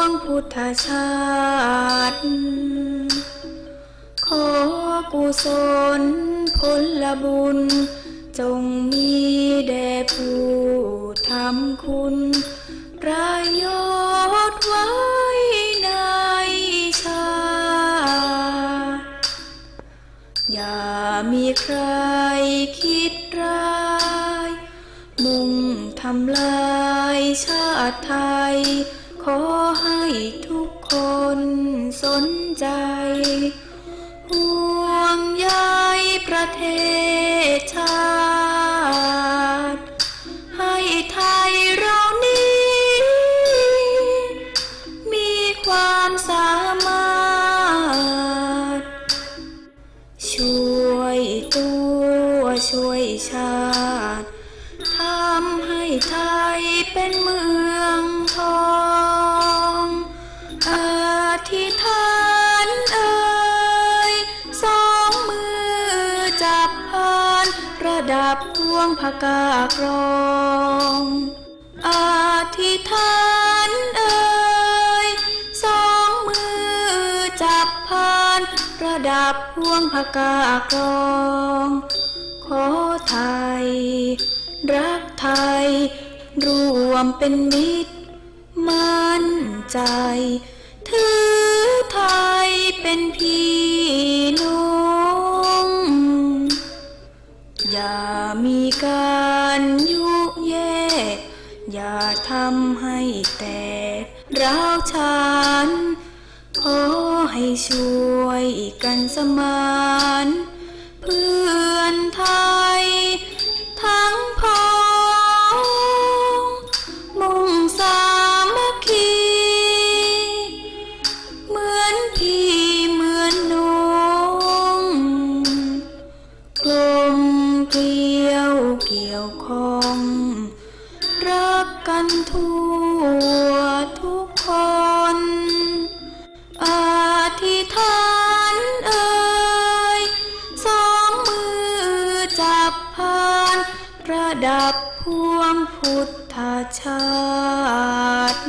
วงพุทธชาติ ขอกุศลผลบุญ จงมีแด่ผู้ทำคุณประโยชน์ไว้ในชาติอย่ามีใครคิดร้าย มุ่งทำลายชาติไทย อให้ทุกคนสนใจ องทองอธิษฐานเอ่ยสองมือจับพานระดับพวงพกากรองอธิษฐานเอ่ยสองมือจับพานระดับพวงพกากรองขอไทยรักไทย รวมเป็นมิตร มั่นใจ ถือไทยเป็นพี่น้อง อย่ามีการยุแย่อย่าทำให้แตกร้าวชานขอให้ช่วยกันสมาน เพื่อนไทย ทั้งพ้อ ดับพวงพุทธชาติ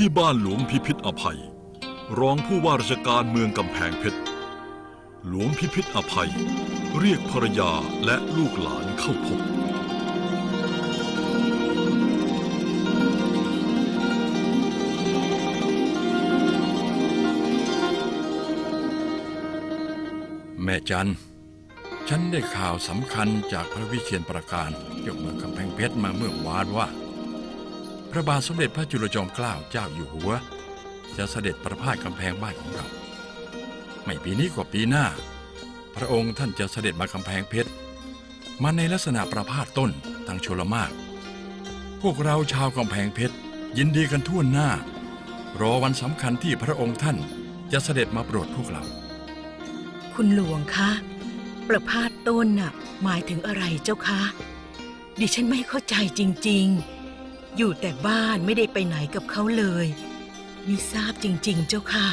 ที่บ้านหลวงพิพิธอภัย รองผู้ว่าราชการเมืองกำแพงเพชร หลวงพิพิธอภัย เรียกภรรยาและลูกหลานเข้าพบแม่จัน ฉันได้ข่าวสำคัญจากพระวิเชียนประการเกี่ยวเมืองกำแพงเพชรมาเมื่อวานว่า ระบาทสมเด็จพระจุลจอมเกล้าเจ้าอยู่หัว จะเสด็จประพาสกำแพงบ้านของเรา ไม่ปีนี้ก็ปีหน้า พระองค์ท่านจะเสด็จมากำแพงเพชรมาในลักษณะประพาสต้นทางชลมาก พวกเราชาวกำแพงเพชรยินดีกันทั่วหน้า รอวันสำคัญที่พระองค์ท่านจะเสด็จมาโปรดพวกเรา คุณหลวงคะ ประพาสต้นน่ะหมายถึงอะไรเจ้าคะ ดิฉันไม่เข้าใจจริง ๆ อยู่แต่บ้านไม่ได้ไปไหนกับเขาเลยมิทราบจริง ๆ เจ้าค่ะ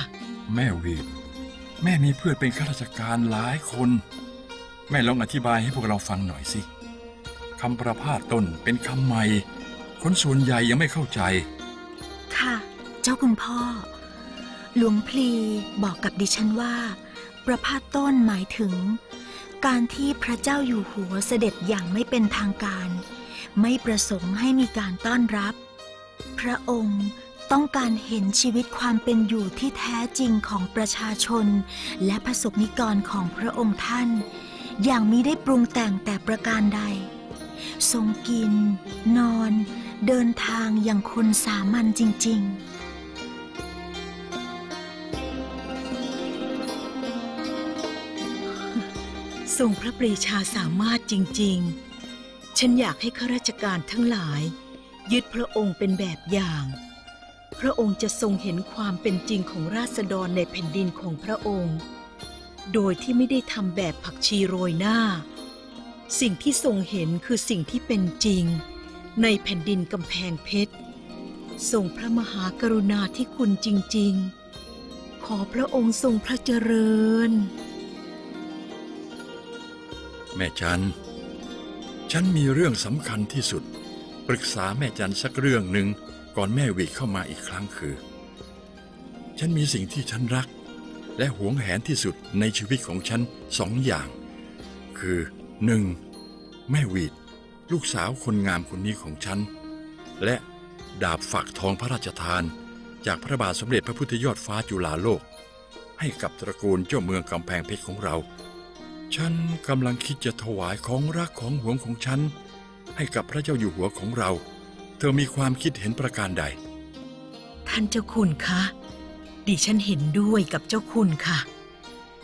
แม่วีดแม่มีเพื่อนเป็นข้าราชการหลายคน แม่ลองอธิบายให้พวกเราฟังหน่อยสิคำประพาสต้นเป็นคำใหม่ คนส่วนใหญ่ยังไม่เข้าใจ ค่ะ เจ้าคุณพ่อ หลวงพลีบอกกับดิฉันว่า ประพาสต้นหมายถึง การที่พระเจ้าอยู่หัวเสด็จอย่างไม่เป็นทางการ ไม่ประสงค์ให้มีการต้อนรับ พระองค์ต้องการเห็นชีวิตความเป็นอยู่ที่แท้จริงของประชาชน และประสบนิกรของพระองค์ท่าน อย่างมิได้ปรุงแต่งแต่ประการใด ทรงกิน นอน เดินทางอย่างคนสามัญจริง ๆทรงพระปรีชาสามารถจริงๆ ฉันอยากให้ข้าราชการทั้งหลาย ยึดพระองค์เป็นแบบอย่าง พระองค์จะทรงเห็นความเป็นจริงของราษฎรในแผ่นดินของพระองค์ โดยที่ไม่ได้ทำแบบผักชีโรยหน้า สิ่งที่ทรงเห็นคือสิ่งที่เป็นจริง ในแผ่นดินกำแพงเพชรทรงพระมหากรุณาธิคุณจริง ๆ ขอพระองค์ทรงพระเจริญ แม่จัน ฉันมีเรื่องสำคัญที่สุด ปรึกษาแม่จันสักเรื่องหนึ่งก่อนแม่วีเข้ามาอีกครั้งคือ ฉันมีสิ่งที่ฉันรัก และหวงแหนที่สุดในชีวิตของฉันสองอย่าง คือหนึ่งแม่วีดลูกสาวคนงามคนนี้ของฉัน และดาบฝักทองพระราชทาน จากพระบาทสมเด็จพระพุทธยอดฟ้าจุฬาโลก ให้กับตระกูลเจ้าเมืองกำแพงเพชรของเรา ฉันกำลังคิดจะถวายของรักของหวงของฉัน ให้กับพระเจ้าอยู่หัวของเรา เธอมีความคิดเห็นประการใด ท่านเจ้าคุณคะ ดิฉันเห็นด้วยกับเจ้าคุณค่ะ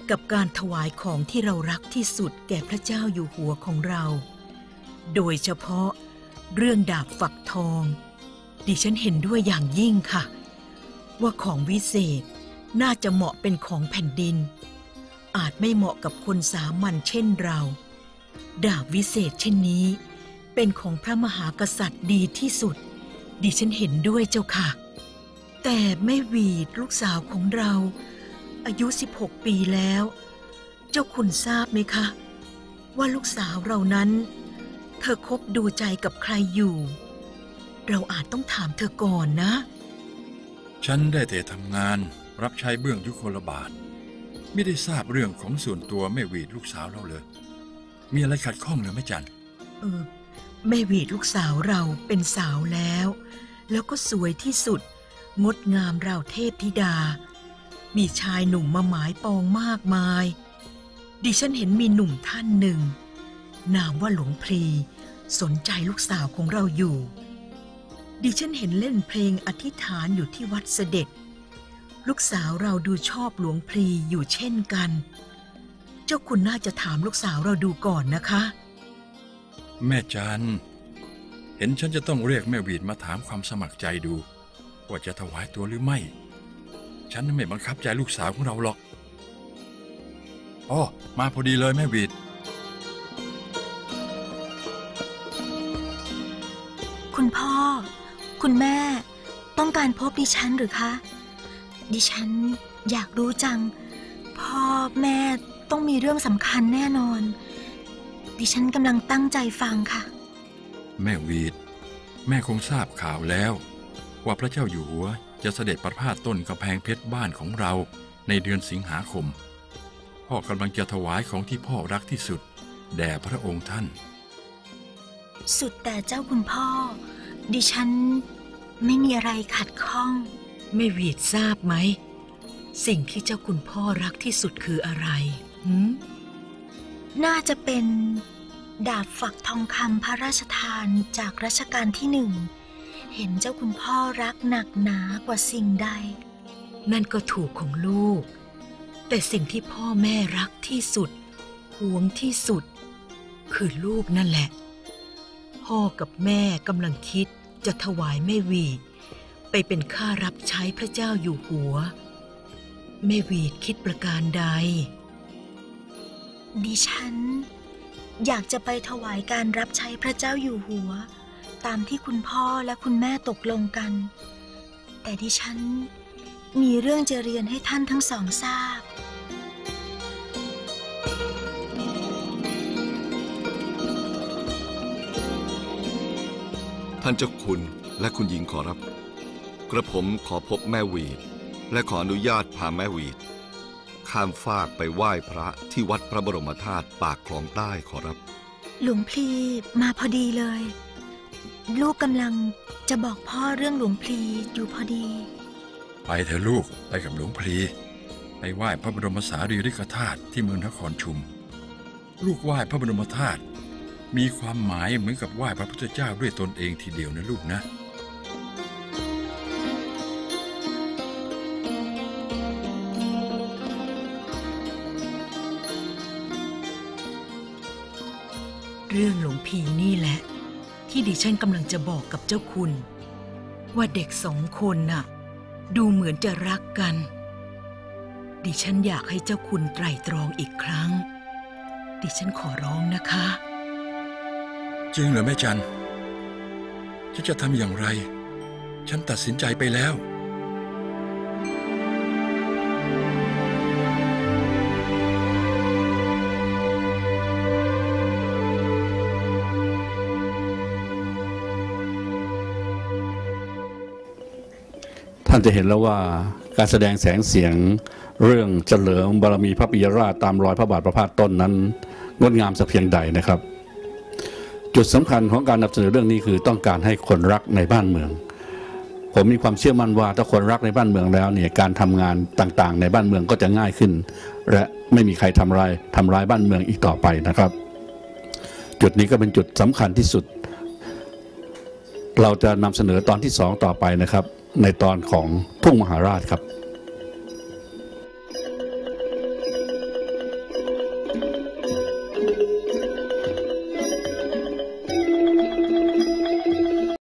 กับการถวายของที่เรารักที่สุดแก่พระเจ้าอยู่หัวของเรา โดยเฉพาะเรื่องดาบฝักทอง ดิฉันเห็นด้วยอย่างยิ่งค่ะ ว่าของวิเศษน่าจะเหมาะเป็นของแผ่นดิน อาจไม่เหมาะกับคนสามัญเช่นเรา ดาบวิเศษเช่นนี้ เป็นของพระมหากษัตริย์ดีที่สุด ดิฉันเห็นด้วยเจ้าค่ะ แต่แม่หวีดลูกสาวของเรา อายุ 16 ปีแล้ว เจ้าคุณทราบไหมคะ ว่าลูกสาวเรานั้น เธอคบดูใจกับใครอยู่ เราอาจต้องถามเธอก่อนนะ ฉันได้แต่ทำงานรับใช้เบื้องยุคลบาท ไม่ได้ทราบเรื่องของส่วนตัวแม่วีดลูกสาวเราเลย มีอะไรขัดข้องหรือไม่จันเออแม่วีดลูกสาวเราเป็นสาวแล้ว แล้วก็สวยที่สุด งดงามราวเทพธิดา มีชายหนุ่มมาหมายปองมากมาย ดิฉันเห็นมีหนุ่มท่านหนึ่ง นามว่าหลวงพลีสนใจลูกสาวของเราอยู่ ดิฉันเห็นเล่นเพลงอธิษฐานอยู่ที่วัดเสด็จ ลูกสาวเราดูชอบหลวงพลีอยู่เช่นกัน เจ้าคุณน่าจะถามลูกสาวเราดูก่อนนะคะ แม่จันเห็นฉันจะต้องเรียกแม่วีดมาถามความสมัครใจดูว่าจะถวายตัวหรือไม่ ฉันไม่บังคับใจลูกสาวของเราหรอกอ๋อมาพอดีเลยแม่วีดคุณพ่อ คุณแม่ ต้องการพบดิฉันหรือคะ ดิฉันอยากรู้จัง พ่อแม่ต้องมีเรื่องสำคัญแน่นอน ดิฉันกำลังตั้งใจฟังค่ะ แม่วีดแม่คงทราบข่าวแล้ว ว่าพระเจ้าอยู่หัวจะเสด็จประพาสต้นกำแพงเพชรบ้านของเราในเดือนสิงหาคม พ่อกำลังจะถวายของที่พ่อรักที่สุด แด่พระองค์ท่าน สุดแต่เจ้าคุณพ่อ ดิฉันไม่มีอะไรขัดข้อง แม่หวีดทราบไหม สิ่งที่เจ้าคุณพ่อรักที่สุดคืออะไรหืมน่าจะเป็นดาบฝักทองคำพระราชทานจากรัชกาลที่หนึ่ง เห็นเจ้าคุณพ่อรักหนักหนากว่าสิ่งใด นั่นก็ถูกของลูก แต่สิ่งที่พ่อแม่รักที่สุดหวงที่สุด คือลูกนั่นแหละ พ่อกับแม่กำลังคิดจะถวายแม่หวีด ไปเป็นข้ารับใช้พระเจ้าอยู่หัว แม่หวีดคิดประการใด ดิฉัน อยากจะไปถวายการรับใช้พระเจ้าอยู่หัว ตามที่คุณพ่อและคุณแม่ตกลงกัน แต่ดิฉันมีเรื่องจะเรียนให้ท่านทั้งสองทราบท่านเจ้าคุณและคุณหญิงขอรับ กระผมขอพบแม่หวีด และขออนุญาตพาแม่หวีด ข้ามฟากไปไหว้พระที่วัดพระบรมธาตุปากคลองใต้ขอรับ หลวงพลีมาพอดีเลย ลูกกำลังจะบอกพ่อเรื่องหลวงพลีอยู่พอดี ไปเถอะลูกไปกับหลวงพลี ไปไหว้พระบรมสารีริกธาตุที่เมืองนครชุม ลูกไหว้พระบรมธาตุมีความหมายเหมือนกับไหว้พระพุทธเจ้าด้วยตนเองทีเดียวนะลูกนะ รื่องหลวงพีนี่แหละ ที่ดิฉันกำลังจะบอกกับเจ้าคุณ ว่าเด็กสองคนน่ะ ดูเหมือนจะรักกัน ดิฉันอยากให้เจ้าคุณไตร่ตรองอีกครั้ง ดิฉันขอร้องนะคะ จริงเหรอแม่จันฉันจะทำอย่างไร ฉันตัดสินใจไปแล้ว ท่านจะเห็นแล้วว่าการแสดงแสงเสียงเรื่องเฉลิมบารมีพระปิยราชตามรอยพระบาทพระพาทต้นนั้นงดงามสักเพียงใดนะครับ จุดสำคัญของการนำเสนอเรื่องนี้คือต้องการให้คนรักในบ้านเมือง ผมมีความเชื่อมั่นว่าถ้าคนรักในบ้านเมืองแล้วเนี่ยการทำงานต่างๆ ในบ้านเมืองก็จะง่ายขึ้น และไม่มีใครทำร้ายทำร้ายบ้านเมืองอีกต่อไปนะครับ จุดนี้ก็เป็นจุดสำคัญที่สุด เราจะนำเสนอตอนที่สองต่อไปนะครับ ในตอนของทุ่งมหาราชครับ